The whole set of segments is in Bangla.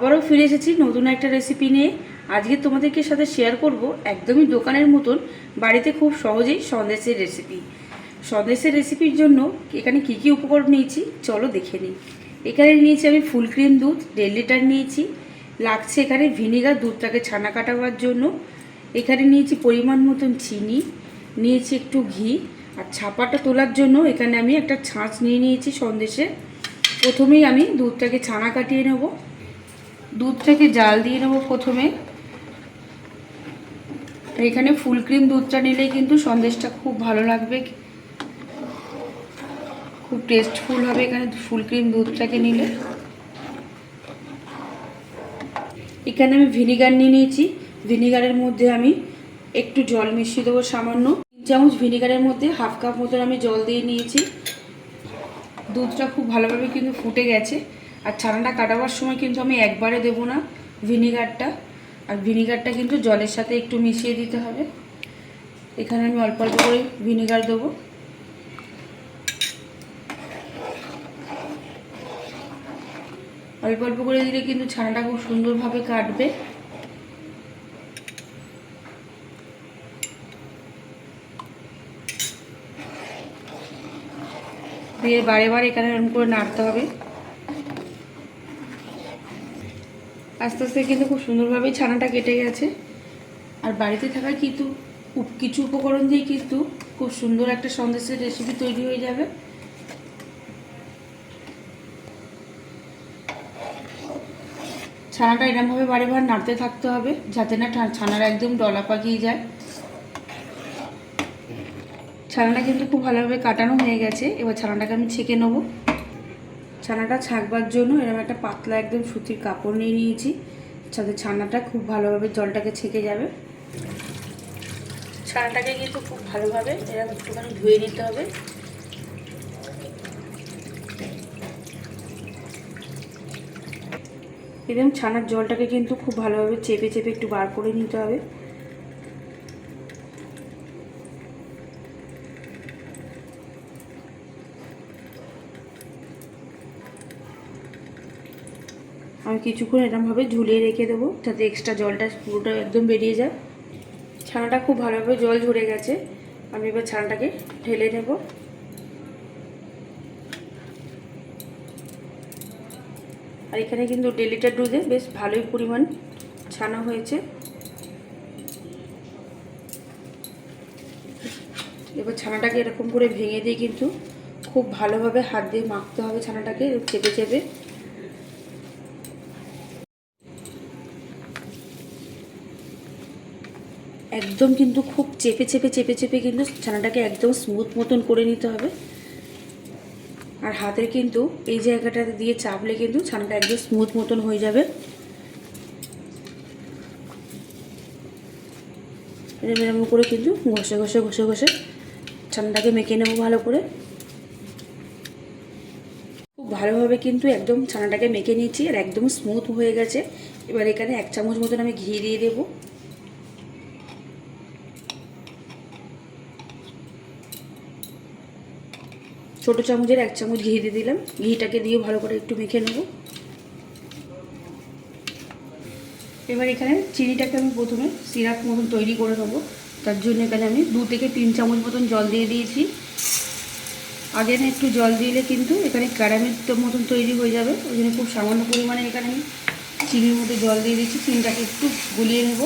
আবারও ফিরে এসেছি নতুন একটা রেসিপি নিয়ে। আজকে তোমাদেরকে সাথে শেয়ার করব একদমই দোকানের মতন, বাড়িতে খুব সহজেই সন্দেশের রেসিপি সন্দেশের রেসিপির জন্য এখানে কি কি উপকরণ নিয়েছি, চলো দেখে নিই। এখানে নিয়েছি আমি ফুল ক্রিম দুধ, দেড় লিটার নিয়েছি। লাগছে এখানে ভিনিগার দুধটাকে ছানা কাটাবার জন্য। এখানে নিয়েছি পরিমাণ মতন চিনি, নিয়েছি একটু ঘি আর ছাপাটা তোলার জন্য এখানে আমি একটা ছাঁচ নিয়ে নিয়েছি সন্দেশে প্রথমেই আমি দুধটাকে ছানা কাটিয়ে নেব। দুধটাকে জাল দিয়ে নেব প্রথমে। এখানে ফুল ক্রিম দুধটা নিলেই কিন্তু সন্দেশটা খুব ভালো লাগবে। খুব টেস্টফুল হবে এখানে ফুল ক্রিম দুধটাকে নিলে। এখানে আমি ভিনিগার নিয়ে নিয়েছি। ভিনিগারের মধ্যে আমি একটু জল মিশিয়ে দেবো সামান্য। তিন চামচ ভিনিগারের মধ্যে হাফ কাপ মতন আমি জল দিয়ে নিয়েছি। দুধটা খুব ভালোভাবে কিন্তু ফুটে গেছে। আর ছানাটা কাটাবার সময় কিন্তু আমি একবারে দেবো না ভিনিগারটা। আর ভিনিগারটা কিন্তু জলের সাথে একটু মিশিয়ে দিতে হবে। এখানে আমি অল্প অল্প করে ভিনিগার দেবো। অল্প অল্প করে দিলে কিন্তু ছানাটা খুব সুন্দরভাবে কাটবে। দিয়ে বারে বারে এখানে এরকম করে নাড়তে হবে। আস্তে আস্তে কিন্তু খুব সুন্দরভাবেই ছানাটা কেটে গেছে। আর বাড়িতে থাকা কিন্তু কিছু উপকরণ দিয়ে কিন্তু খুব সুন্দর একটা সন্দেশের রেসিপি তৈরি হয়ে যাবে। ছানাটা এরকমভাবে বারে বার নাড়তে থাকতে হবে, যাতে না ছানার একদম ডলা পাকিয়ে যায়। ছানাটা কিন্তু খুব ভালোভাবে কাটানো হয়ে গেছে, এবার ছানাটাকে আমি ছেঁকে নেব। ছানাটা ছাঁকবার জন্য এরকম একটা পাতলা একদম সুতির কাপড় নিয়ে নিয়েছি। যাতে ছানাটা খুব ভালোভাবে জলটাকে ছেঁকে যাবে। ছানাটাকে কিন্তু খুব ভালোভাবে এরকম একটুখানি ধুয়ে নিতে হবে। এরকম ছানার জলটাকে কিন্তু খুব ভালোভাবে চেপে চেপে একটু বার করে নিতে হবে। আমি কিছুক্ষণ এরকমভাবে ঝুলিয়ে রেখে দেবো, যাতে এক্সট্রা জলটা পুরোটা একদম বেরিয়ে যায়। ছানাটা খুব ভালোভাবে জল ঝরে গেছে। আমি এবার ছানাটাকে ঢেলে নেব। আর এখানে কিন্তু দেড় লিটার দুধে বেশ ভালোই পরিমাণ ছানা হয়েছে। এবার ছানাটাকে এরকম করে ভেঙে দিয়ে কিন্তু খুব ভালোভাবে হাত দিয়ে মাখতে হবে ছানাটাকে, চেপে চেপে। একদম কিন্তু খুব চেপে চেপে চেপে চেপে কিন্তু ছানাটাকে একদম স্মুথ মতন করে নিতে হবে। আর হাতের কিন্তু এই জায়গাটাতে দিয়ে চাপলে কিন্তু ছানাটা একদম স্মুথ মতন হয়ে যাবে। এরম এরম করে কিন্তু ঘষে ঘষে ঘষে ঘষে ছানাটাকে মেখে নেব ভালো করে। খুব ভালোভাবে কিন্তু একদম ছানাটাকে মেখে নিয়েছি আর একদম স্মুথ হয়ে গেছে। এবার এখানে এক চামচ মতন আমি ঘি দিয়ে দেবো। ছোটো চামচের এক চামচ ঘি দিয়ে দিলাম। ঘিটাকে দিয়ে ভালো করে একটু মেখে নেব। এবার এখানে চিনিটাকে আমি প্রথমে সিরাপ মতন তৈরি করে নেব। তার জন্য এখানে আমি দু থেকে তিন চামচ মতন জল দিয়ে দিয়েছি। আগে না একটু জল দিলে কিন্তু এখানে ক্যারামেল মতন তৈরি হয়ে যাবে। ওই জন্য খুব সামান্য পরিমাণে এখানে আমি চিনির মধ্যে জল দিয়ে দিচ্ছি চিনিটাকে একটু গুলিয়ে নেব।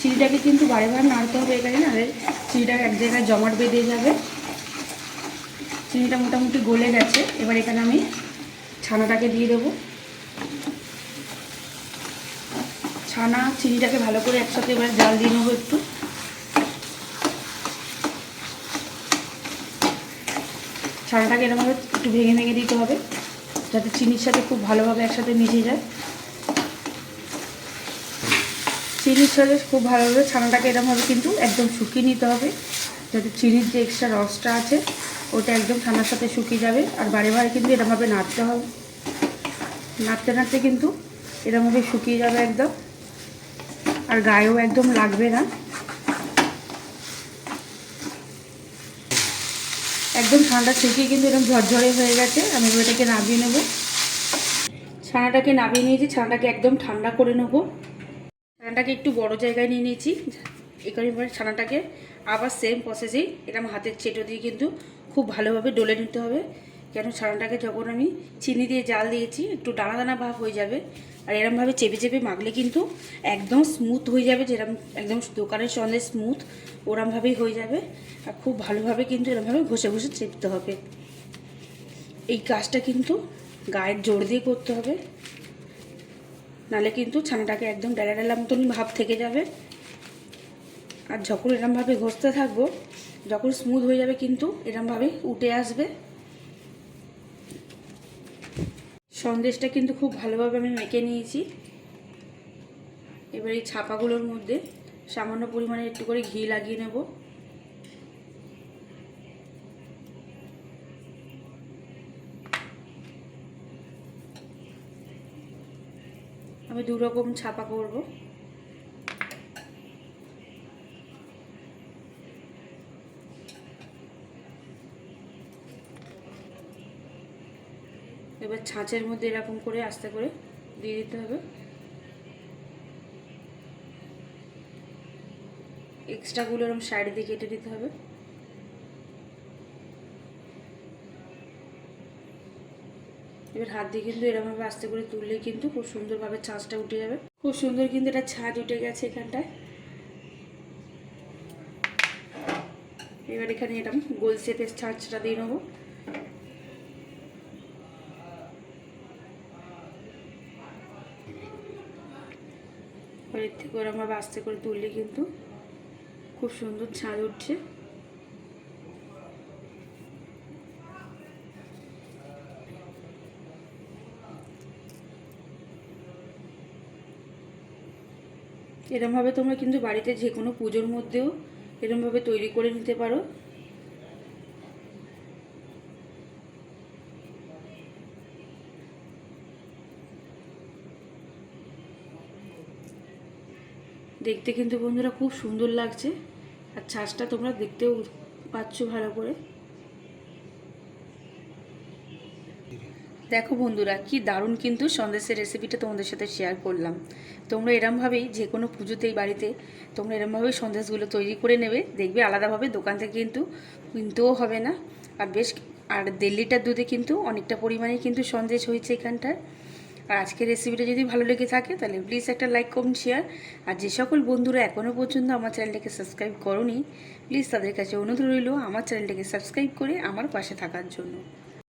চিনিটাকে কিন্তু বারে বারে নাড়তে হবে এখানে, নাহলে চিনিটা এক জায়গায় জমাট বেঁধে যাবে। চিনিটা মোটামুটি গলে গেছে। এবার এখানে আমি ছানাটাকে দিয়ে দেবো। ছানা, চিনিটাকে ভালো করে একসাথে এবার জাল দিয়ে নেব একটু। ছানাটাকে এরকমভাবে একটু ভেঙে ভেঙে দিতে হবে, যাতে চিনির সাথে খুব ভালোভাবে একসাথে মিশে যায়। চিনির সাথে খুব ভালোভাবে ছানাটাকে এরকমভাবে কিন্তু একদম শুকিয়ে নিতে হবে, যাতে চিনির যে এক্সট্রা রসটা আছে ওটা একদম ছানার সাথে শুকিয়ে যাবে। আর বারে বারে কিন্তু এরমভাবে নাড়তে হবে নাড়তে নাড়তে কিন্তু এরমভাবে শুকিয়ে যাবে একদম। আর গায়েও একদম লাগবে না। একদম ঠান্ডা শুকিয়ে কিন্তু এরকম ঝরঝরে হয়ে গেছে। আমি এটাকে নামিয়ে নেব। ছানাটাকে নামিয়ে নিয়েছি। ছানাটাকে একদম ঠান্ডা করে নেব। ছানাটাকে একটু বড় জায়গায় নিয়ে নিয়েছি। এখানে ছানাটাকে আবার সেম প্রসেসেই এরকম হাতের চেটো দিয়ে কিন্তু খুব ভালোভাবে ডলে নিতে হবে। কেন? ছানাটাকে যখন আমি চিনি দিয়ে জাল দিয়েছি, একটু দানা দানা ভাব হয়ে যাবে। আর এরমভাবে চেপে চেপে মাখলে কিন্তু একদম স্মুথ হয়ে যাবে যেরকম একদম দোকানের সন্দেশ স্মুথ ওরমভাবেই হয়ে যাবে। আর খুব ভালোভাবে কিন্তু এরমভাবে ঘষে ঘষে চেপতে হবে। এই কাজটা কিন্তু গায়ের জোর দিয়ে করতে হবে। নালে কিন্তু ছানাটাকে একদম ডেলা ডেলা মতন ভাব থেকে যাবে। আর যখন এরমভাবে ঘষতে থাকব যখন স্মুথ হয়ে যাবে কিন্তু এরমভাবে উঠে আসবে। সন্দেশটা কিন্তু খুব ভালোভাবে আমি মেখে নিয়েছি। এবার এই ছাপাগুলোর মধ্যে সামান্য পরিমাণে একটু করে ঘি লাগিয়ে নেব। আমি দু রকম ছাপা করব। এবার ছাঁচের মধ্যে এরকম করে আস্তে করে দিয়ে দিতে হবে। এক্সট্রাগুলো এরকম সাইড দিয়ে কেটে দিতে হবে। এবার হাত দিয়ে কিন্তু এরকমভাবে আস্তে করে তুললে কিন্তু খুব সুন্দরভাবে ছাঁচটা উঠে যাবে। খুব সুন্দর কিন্তু এটা ছাঁচ উঠে গেছে এখানটায়। এবার এখানে এরকম গোল শেপের ছাঁচটা দিয়ে নেব। এর থেকে ওরমভাবে আস্তে করে তুললে কিন্তু খুব সুন্দর ছাদ উঠছে। এরমভাবে তোমরা কিন্তু বাড়িতে যে কোনো পুজোর মধ্যেও এরমভাবে তৈরি করে নিতে পারো। দেখতে কিন্তু বন্ধুরা খুব সুন্দর লাগছে। আর ছাঁচটা তোমরা দেখতেও পাচ্ছ ভালো করে। দেখো বন্ধুরা, কি দারুণ কিন্তু সন্দেশের রেসিপিটা তোমাদের সাথে শেয়ার করলাম। তোমরা এরমভাবেই যে কোনো পুজোতেই বাড়িতে তোমরা এরমভাবেই সন্দেশগুলো তৈরি করে নেবে। দেখবে আলাদাভাবে দোকান থেকে কিন্তু কিনতেও হবে না। আর বেশ, আর দেড় লিটার দুধে কিন্তু অনেকটা পরিমাণে কিন্তু সন্দেশ হয়েছে এখানটায় আর আজকের রেসিপিটা যদি ভালো লেগে থাকে, তাহলে প্লিজ একটা লাইক কমেন্ট শেয়ার আর যে সকল বন্ধুরা এখনও পর্যন্ত আমার চ্যানেলটাকে সাবস্ক্রাইব করনি প্লিজ তাদের কাছে অনুরোধ রইল আমার চ্যানেলটাকে সাবস্ক্রাইব করে আমার পাশে থাকার জন্য।